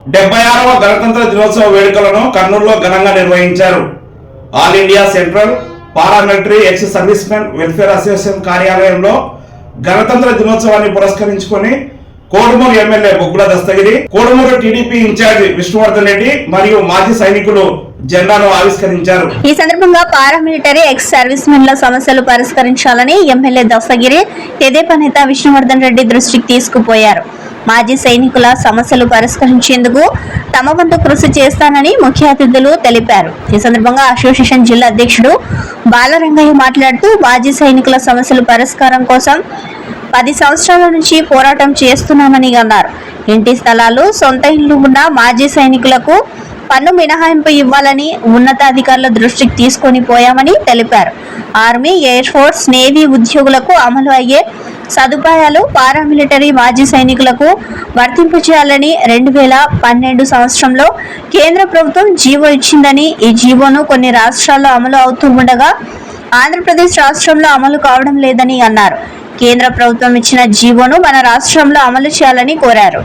డెబ్బై ఆరవ గణతంత్ర దినోత్సవ వేడుకలను కర్నూలులో ఘనంగా నిర్వహించారు. All India central paramilitary ex servicemen welfare association కార్యాలయంలో గణతంత్ర దినోత్సవాన్ని పురస్కరించుకొని Kodumur MLA Boggula Dastagiri Kodumur TDP incharge Vishnuvardhan Reddy మరియు మాజీ సైనికులు జెండాను ఆవిష్కరించారు. ఈ సందర్భంగా పారామిలిటరీ ఎక్స్ సర్వీస్ మెన్ల సమస్యలు పరిష్కరించాలని ఎమ్మెల్యే దస్తగిరి తెదేపా నేత విష్ణువర్ధన్ రెడ్డి దృష్టికి తీసుకుపోయారు. మాజీ సైనికుల సమస్యలు పరిష్కరించేందుకు తమ వంతు కృషి చేస్తానని ముఖ్య అతిథులు తెలిపారు. ఈ సందర్భంగా అసోసియేషన్ జిల్లా అధ్యక్షుడు బాలరంగయ్య మాట్లాడుతూ మాజీ సైనికుల సమస్యల పరిష్కారం కోసం పది సంవత్సరాల నుంచి పోరాటం చేస్తున్నామని అన్నారు. ఇంటి స్థలాలు సొంత ఇల్లు ఉన్న మాజీ సైనికులకు పన్ను మినహాయింపు ఇవ్వాలని ఉన్నతాధికారుల దృష్టికి తీసుకొని పోయామని తెలిపారు. ఆర్మీ ఎయిర్ ఫోర్స్ నేవీ ఉద్యోగులకు అమలు అయ్యే సదుపాయాలు పారామిలిటరీ మాజీ సైనికులకు వర్తింపు చేయాలని రెండు వేల పన్నెండు సంవత్సరంలో కేంద్ర ప్రభుత్వం జీవో ఇచ్చిందని ఈ జీవోను కొన్ని రాష్ట్రాల్లో అమలు అవుతూ ఉండగా ఆంధ్రప్రదేశ్ రాష్ట్రంలో అమలు కావడం లేదని అన్నారు. కేంద్ర ప్రభుత్వం ఇచ్చిన జీవోను మన రాష్ట్రంలో అమలు చేయాలని కోరారు.